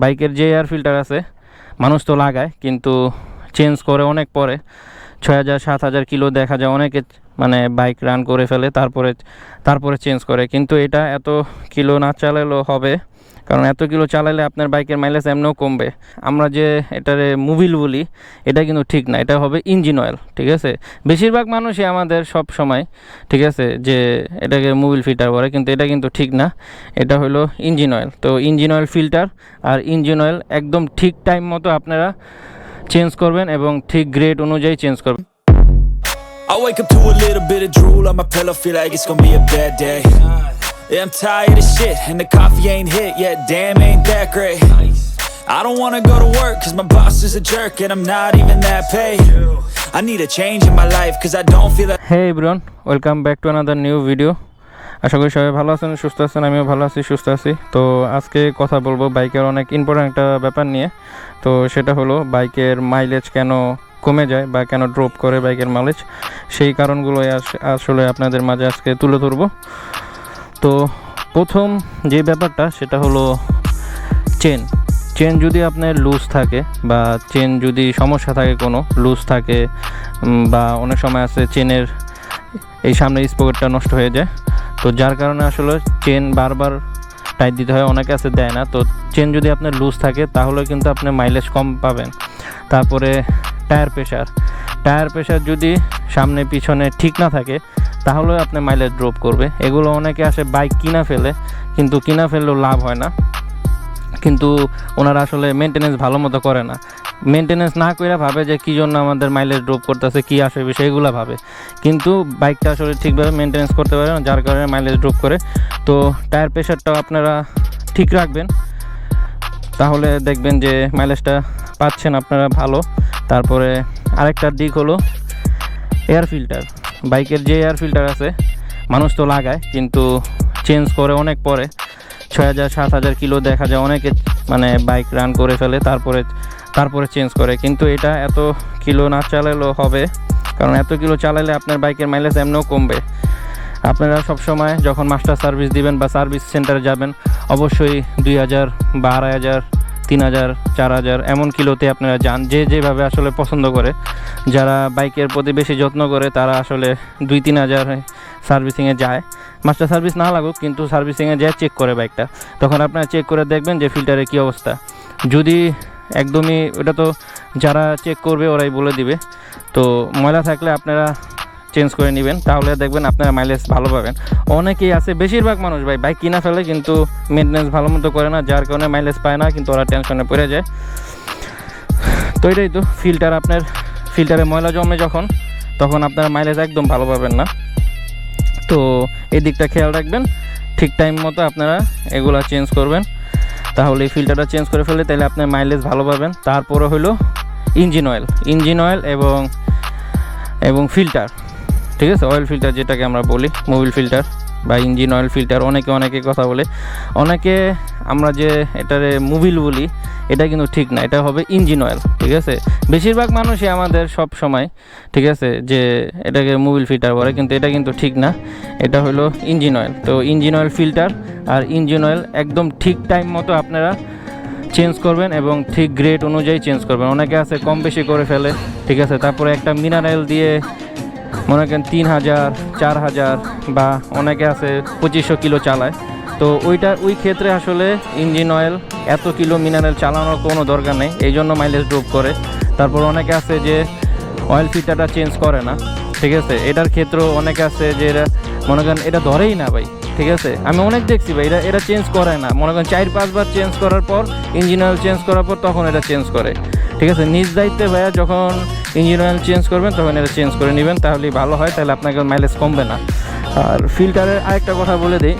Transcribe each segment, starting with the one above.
বাইকের যে air filter আছে, মানুষ তো লাগায়, কিন্তু চেঞ্জ করে অনেক পরে। ছয় হাজার, সাত হাজার কিলো দেখা যায়, অনেকে মানে বাইক রান করে ফেলে, তারপরে তারপরে চেঞ্জ করে। কিন্তু এটা এত কিলো না চালালেও হবে। কারণ এত কিলো চালালে আপনার বাইকের মাইলেজ এমনিও কমবে। আমরা যে এটারে মুভিল বলি এটা কিন্তু ঠিক না এটা হবে ইঞ্জিন অয়েল ঠিক আছে? বেশিরভাগ মানুষই আমাদের সব সময় ঠিক আছে যে এটাকে মুভিল ফিল্টার বলে কিন্তু এটা কিন্তু ঠিক না। এটা হলো ইঞ্জিন অয়েল তো ইঞ্জিন অয়েল ফিল্টার আর ইঞ্জিন অয়েল একদম ঠিক টাইম মতো আপনারা চেঞ্জ করবেন এবং ঠিক গ্রেড অনুযায়ী চেঞ্জ করবেন। I wake up to a little bit of drool on my pillow, feel like it's gonna be a bad day. Yeah, I'm tired of shit, and the coffee ain't hit yet, damn, ain't that great. I don't wanna go to work, cause my boss is a jerk, and I'm not even that paid. I need a change in my life, cause I don't feel like. Hey everyone welcome back to another new video আশা করি সবাই ভালো আছেন সুস্থ আছেন আমিও ভালো আছি সুস্থ আছি তো আজকে কথা বলব বাইকের অনেক ইম্পর্ট্যান্ট একটা ব্যাপার নিয়ে তো সেটা হলো বাইকের মাইলেজ কেন কমে যায় বা কেন ড্রপ করে বাইকের মাইলেজ সেই কারণগুলোই আস- আসলে আপনাদের মাঝে আজকে তুলে ধরবো তো প্রথম যে ব্যাপারটা, সেটা হলো চেন। চেন যদি আপনার লুজ থাকে বা চেন যদি সমস্যা থাকে কোনো লুজ থাকে বা অনেক সময় আছে চেনের এই সামনে স্পকেটটা নষ্ট হয়ে যায়, তো যার কারণে আসলে চেন বারবার টাইট দিতে হয়, অনেকে আছে দেয় না। তো চেন যদি আপনার লুজ থাকে, তাহলে কিন্তু আপনি মাইলেজ কম পাবেন। তারপরে টায়ার প্রেশার টায়ার প্রেশার যদি সামনে পিছনে ঠিক না থাকে তাহলে আপনি মাইলেজ ড্রপ করবে। এগুলো অনেকে আসে বাইক কিনা ফেলে, কিন্তু কিনা ফেললেও লাভ হয় না। কিন্তু ওনারা আসলে মেনটেনেন্স ভালো মতো করে না। মেনটেনেন্স না করে ভাবে যে কী জন্য আমাদের মাইলেজ ড্রপ করতেছে, কী আসবে সেইগুলো ভাবে। কিন্তু বাইকটা আসলে ঠিকভাবে মেনটেনেন্স করতে পারে না, যার কারণে মাইলেজ ড্রপ করে। তো টায়ার প্রেশারটাও আপনারা ঠিক রাখবেন। তাহলে দেখবেন যে মাইলেজটা পাচ্ছেন আপনারা ভালো। তারপরে আরেকটা দিক হলো এয়ার ফিল্টার বাইকের যে এয়ার ফিল্টার আছে, মানুষ তো লাগায়, কিন্তু চেঞ্জ করে অনেক পরে। ছয় হাজার, সাত হাজার কিলো দেখা যায় অনেকে মানে বাইক রান করে ফেলে, তারপরে তারপরে চেঞ্জ করে। কিন্তু এটা এত কিলো না চালালেও হবে, কারণ এত কিলো চালালে আপনার বাইকের মাইলেজ এমনিও কমবে। আপনারা সবসময় যখন মাস্টার সার্ভিস দিবেন বা সার্ভিস সেন্টারে যাবেন, অবশ্যই দুই হাজার বা আড়াই হাজার তিন হাজার, চার হাজার, এমন কিলোতে আপনারা যান, যে যেভাবে আসলে পছন্দ করে। যারা বাইকের প্রতি বেশি যত্ন করে, তারা আসলে দুই তিন হাজার সার্ভিসিংয়ে যায়। মাস্টার সার্ভিস না লাগুক, কিন্তু সার্ভিসিংয়ে যায় চেক করে বাইকটা। তখন আপনারা চেক করে দেখবেন যে ফিল্টারের কী অবস্থা। যদি একদমই, ওটা তো যারা চেক করবে, ওরাই বলে দিবে। তো ময়লা থাকলে আপনারা চেঞ্জ করে নেবেন, তাহলে দেখবেন আপনারা মাইলেজ ভালো পাবেন। অনেকেই আছে, বেশিরভাগ মানুষ ভাই বাইক কিনা ফেলে কিন্তু মেনটেন্স ভালো মতো করে না, যার কারণে মাইলেজ পায় না, কিন্তু ওরা টেনশনে পড়ে যায়। তো এটাই তো ফিল্টার আপনার ফিল্টারে ময়লা জমে যখন, তখন আপনার মাইলেজ একদম ভালো পাবেন না। তো এই দিকটা খেয়াল রাখবেন, ঠিক টাইম মতো আপনারা এগুলা চেঞ্জ করবেন। তাহলে এই ফিল্টারটা চেঞ্জ করে ফেললে তাহলে আপনার মাইলেজ ভালো পাবেন। তারপরে হলো ইঞ্জিন অয়েল ইঞ্জিন অয়েল এবং এবং ফিল্টার ঠিক আছে? অয়েল ফিল্টার যেটাকে আমরা বলি মোবিল ফিল্টার বা ইঞ্জিন অয়েল ফিল্টার অনেকে অনেকে কথা বলে। অনেকে আমরা যে এটারে মুভিল বলি, এটা কিন্তু ঠিক না, এটা হবে ইঞ্জিন অয়েল ঠিক আছে? বেশিরভাগ মানুষই আমাদের সব সময়, ঠিক আছে, যে এটাকে মুভিল ফিল্টার বলে, কিন্তু এটা কিন্তু ঠিক না। এটা হলো ইঞ্জিন অয়েল তো ইঞ্জিন অয়েল ফিল্টার আর ইঞ্জিন অয়েল একদম ঠিক টাইম মতো আপনারা চেঞ্জ করবেন এবং ঠিক গ্রেড অনুযায়ী চেঞ্জ করবেন। অনেকে আছে কম বেশি করে ফেলে, ঠিক আছে? তারপরে একটা মিনারেল দিয়ে মনে করেন তিন হাজার, চার হাজার বা অনেকে আছে পঁচিশশো কিলো চালায়। তো ওইটা, ওই ক্ষেত্রে আসলে ইঞ্জিন অয়েল এত কিলো মিনারেল চালানোর কোনো দরকার নেই, এই জন্য মাইলেজ ড্রপ করে। তারপর অনেকে আছে যে অয়েল ফিল্টারটা চেঞ্জ করে না, ঠিক আছে? এটার ক্ষেত্রেও অনেকে আছে যে এরা, মনে করেন এটা ধরেই না ভাই, ঠিক আছে? আমি অনেক দেখছি ভাই এটা এটা চেঞ্জ করে না। মনে করেন চার পাঁচবার চেঞ্জ করার পর, ইঞ্জিন অয়েল চেঞ্জ করার পর তখন এটা চেঞ্জ করে, ঠিক আছে? নিজ দায়িত্বে ভাইয়া যখন ইঞ্জিন অয়েল চেঞ্জ করবেন, তখন এটা চেঞ্জ করে নেবেন। তাহলেই ভালো হয়, তাহলে আপনাকে মাইলেজ কমবে না। আর ফিল্টারের আরেকটা কথা বলে দিই,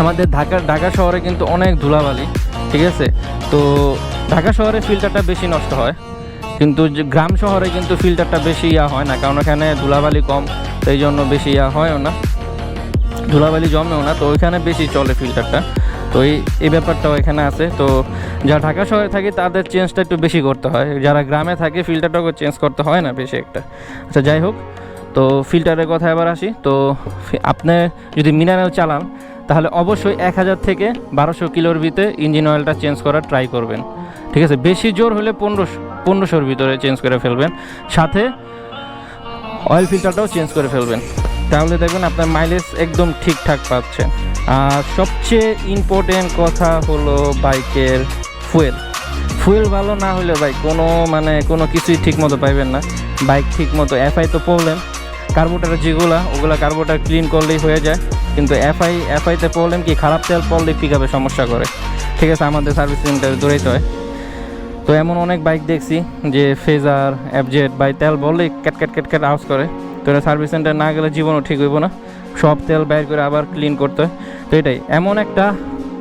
আমাদের ঢাকা ঢাকা শহরে কিন্তু অনেক ধুলাবালি, ঠিক আছে? তো ঢাকা শহরে ফিল্টারটা বেশি নষ্ট হয়, কিন্তু গ্রাম শহরে কিন্তু ফিল্টারটা বেশি ইয়া হয় না, কারণ ওখানে ধুলাবালি কম এই জন্য বেশি ইয়া হয়ও না। ধুলাবালি জমেও না, তো ওইখানে বেশি চলে ফিল্টারটা তো এই এই ব্যাপারটাও এখানে আছে। তো যারা ঢাকা শহরে থাকে, তাদের চেঞ্জটা একটু বেশি করতে হয়। যারা গ্রামে থাকে ফিল্টারটাকে চেঞ্জ করতে হয় না বেশি একটা। আচ্ছা যাই হোক। তো ফিল্টারের কথা এবার আসি। তো আপনি যদি মিনারেল চালান, তাহলে অবশ্যই এক হাজার থেকে বারোশো কিলোর ভিতরে ইঞ্জিন অয়েলটা চেঞ্জ করার ট্রাই করবেন। ঠিক আছে? বেশি জোর হলে পনেরোশো পনেরোশোর ভিতরে চেঞ্জ করে ফেলবেন। সাথে অয়েল ফিল্টারটাও চেঞ্জ করে ফেলবেন। তাহলে দেখবেন আপনার মাইলেজ একদম ঠিকঠাক পাচ্ছেন আর সবচেয়ে ইম্পর্টেন্ট কথা হলো বাইকের ফুয়েল ফুয়েল ভালো না হলে ভাই কোনো মানে কোনো কিছুই ঠিক মতো পাইবেন না। বাইক ঠিক মতো এফআই তো প্রবলেম কার্বোটার যেগুলা, ওগুলো কার্বোটার ক্লিন করলেই হয়ে যায়। কিন্তু এফআই এফআইতে প্রবলেম কি? খারাপ তেল পড়লে পিক আপে সমস্যা করে। ঠিক আছে, আমাদের সার্ভিস সেন্টারে দৌড়াইতে হয় তো। এমন অনেক বাইক দেখছি যে ফেজার অ্যাবজেট বাই তেল বললেই ক্যাট ক্যাট ক্যাট ক্যাট আওয়াজ করে। তো সার্ভিস সেন্টার না গেলে জীবনও ঠিক হইব না। সব তেল বাইর করে আবার ক্লিন করতে হয়। তো এটাই। এমন একটা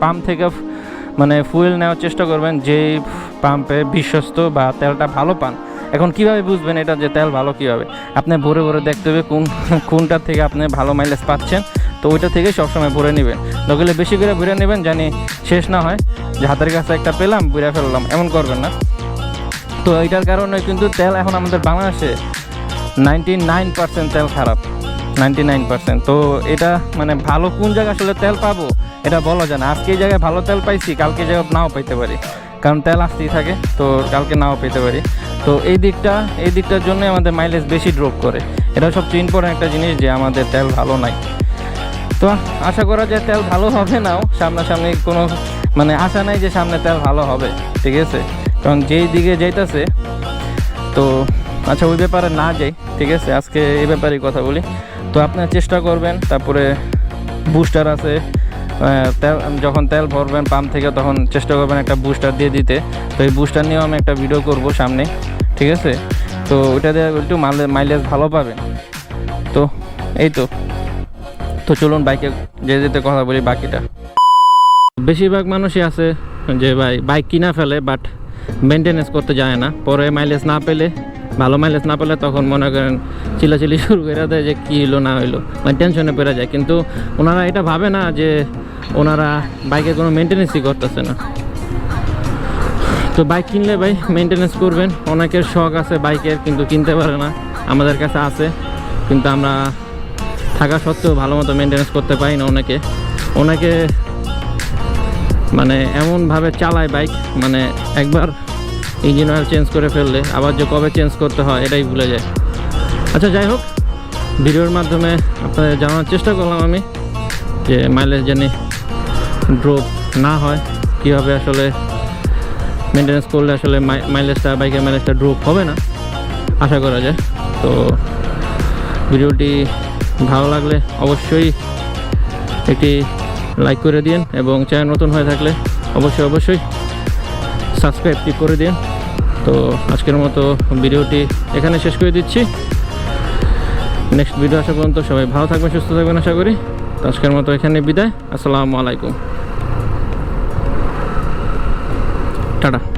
পাম্প থেকে মানে ফুয়েল নেওয়ার চেষ্টা করবেন যেই পাম্পে বিশ্বস্ত বা তেলটা ভালো পান। এখন কীভাবে বুঝবেন এটা যে তেল ভালো কীভাবে? আপনি ভরে ভরে দেখতে হবে কোন কোনটার থেকে আপনি ভালো মাইলেজ পাচ্ছেন। তো ওইটা থেকে সবসময় ভরে নেবেন। নগলে বেশি করে ভরে নেবেন জানি শেষ না হয়। যে হাতের কাছে একটা পেলাম বুড়া ফেললাম। এমন করবেন না। তো এটার কারণে কিন্তু তেল এখন আমাদের বাংলাদেশে নাইনটি নাইন পার্সেন্ট তেল খারাপ। Ninety nine percent. তো এটা মানে ভালো কোন জায়গায় আসলে তেল পাবো, এটা বলা যায় না। আজকে এই জায়গায় ভালো তেল পাইছি, কালকে জায়গায় নাও পাইতে পারি। কারণ তেল আসতেই থাকে, তো কালকে নাও পেতে পারি। তো এই দিকটা, এই দিকটার জন্য আমাদের মাইলেজ বেশি ড্রপ করে। এটা সবচেয়ে ইম্পর্টেন্ট একটা জিনিস যে আমাদের তেল ভালো নাই। তো আশা করা যায় তেল ভালো হবে নাও, সামনাসামনি কোনো মানে আশা নাই যে সামনে তেল ভালো হবে, ঠিক আছে? কারণ যেই দিকে যাইতেছে, তো আচ্ছা ওই ব্যাপারে না যাই, ঠিক আছে? আজকে এই ব্যাপারেই কথা বলি। তো আপনার চেষ্টা করবেন, তারপরে বুস্টার আছে। তেল, যখন তেল ভরবেন পাম্প থেকে, তখন চেষ্টা করবেন একটা বুস্টার দিয়ে দিতে। তো এই বুস্টার নিয়েও আমি একটা ভিডিও করব সামনে, ঠিক আছে? তো ওটা দিয়ে একটু মাইলেজ ভালো পাবেন। তো এই তো। তো চলুন বাইকে যেতে যেতে কথা বলি বাকিটা। বেশিরভাগ মানুষই আছে যে ভাই বাইক কিনা ফেলে বাট মেনটেনেন্স করতে যায় না। পরে মাইলেজ না পেলে ভালো মাইলেজ না পেলে তখন মনে করেন চিলাচিলি শুরু করে দেয় যে কী হলো না হইল। মানে টেনশনে পড়ে যায়। কিন্তু ওনারা এটা ভাবে না যে ওনারা বাইকের কোনো মেনটেনেন্সই করতেছে না। তো বাইক কিনলে ভাই মেনটেনেন্স করবেন। অনেকের শখ আছে বাইকের কিন্তু কিনতে পারে না। আমাদের কাছে আছে। কিন্তু আমরা থাকা সত্ত্বেও ভালো মতো মেনটেনেন্স করতে পারি না অনেকে। অনেকে মানে এমনভাবে চালায় বাইক মানে একবার ইঞ্জিন অয়েল চেঞ্জ করে ফেললে, আবার যে কবে চেঞ্জ করতে হয়, এটাই ভুলে যায়। আচ্ছা যাই হোক, ভিডিওর মাধ্যমে আপনাদের জানানোর চেষ্টা করলাম আমি যে মাইলেজ জানি ড্রপ না হয়, কীভাবে আসলে মেনটেনেন্স করলে আসলে মাইলেজটা বাইকের মাইলেজটা ড্রপ হবে না, আশা করা যায়। তো ভিডিওটি ভালো লাগলে অবশ্যই একটি লাইক করে দিন এবং চ্যানেল নতুন হয়ে থাকলে অবশ্যই অবশ্যই সাবস্ক্রাইবটি করে দিন। তো আজকের মতো ভিডিওটি এখানে শেষ করে দিচ্ছি। নেক্সট ভিডিও আসা পর্যন্ত সবাই ভালো থাকবেন, সুস্থ থাকবেন আশা করি। তো আজকের মতো এখানে বিদায়। আসসালামু আলাইকুম। টাটা।